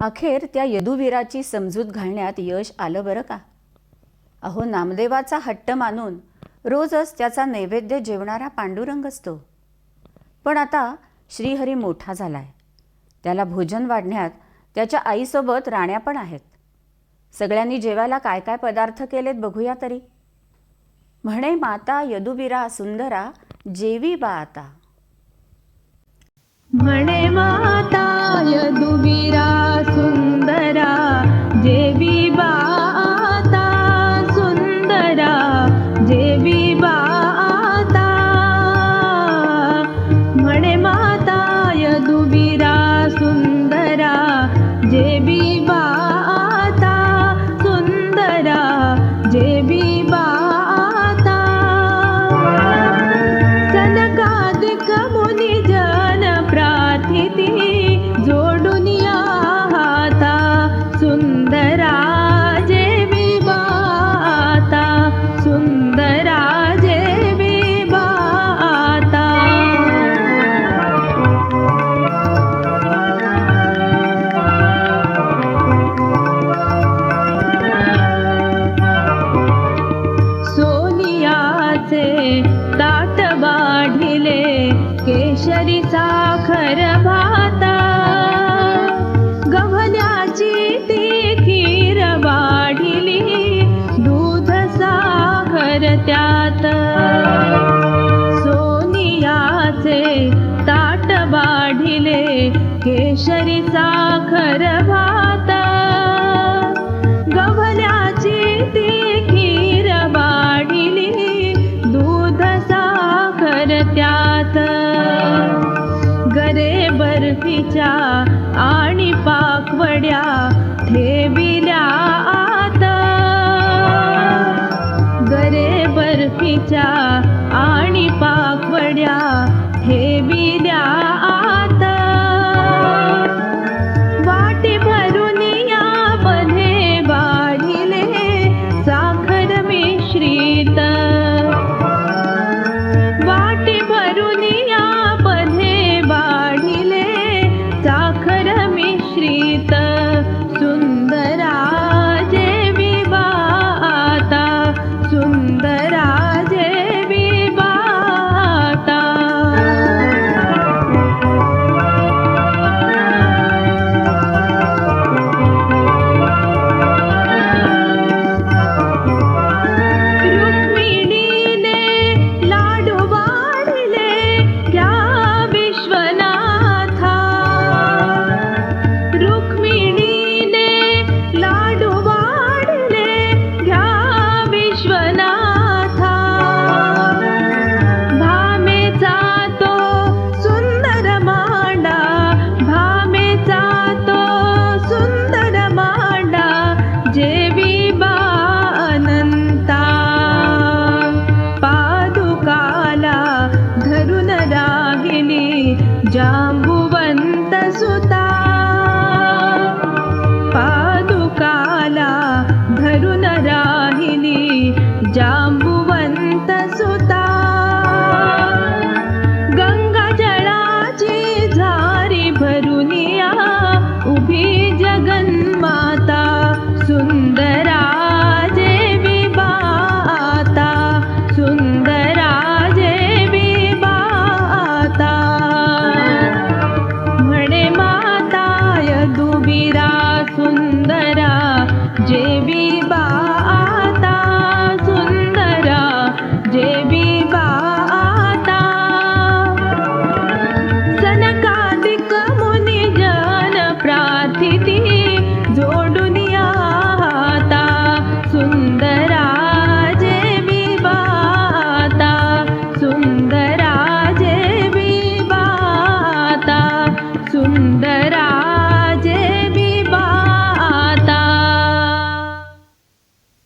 अखेर त्या यदुवीराची समजूत घालण्यात यश आलं बरं का? अहो नामदेवाचा हट्ट मानून रोजच त्याचा नैवेद्य जेवणारा पांडुरंग असतो. पण आता श्रीहरी मोठा झालाय. त्याला भोजन वाढण्यात त्याच्या आईसोबत राण्या पण आहेत. सगळ्यांनी जेवायला काय काय पदार्थ केलेत बघूया तरी. म्हणे माता यदुवीरा सुंदरा जेवी बा आता म्हणे माता यदुवीरा केशरी साखर भाता गव्हल्याची ती खीर वाढिली दूध साखर त्यात. सोनियाचे ताट वाढिले केशरी साखर भाता. मातीच्या आणि पाकवड्या ठेविल्या आता. गरे बर्फीच्या जा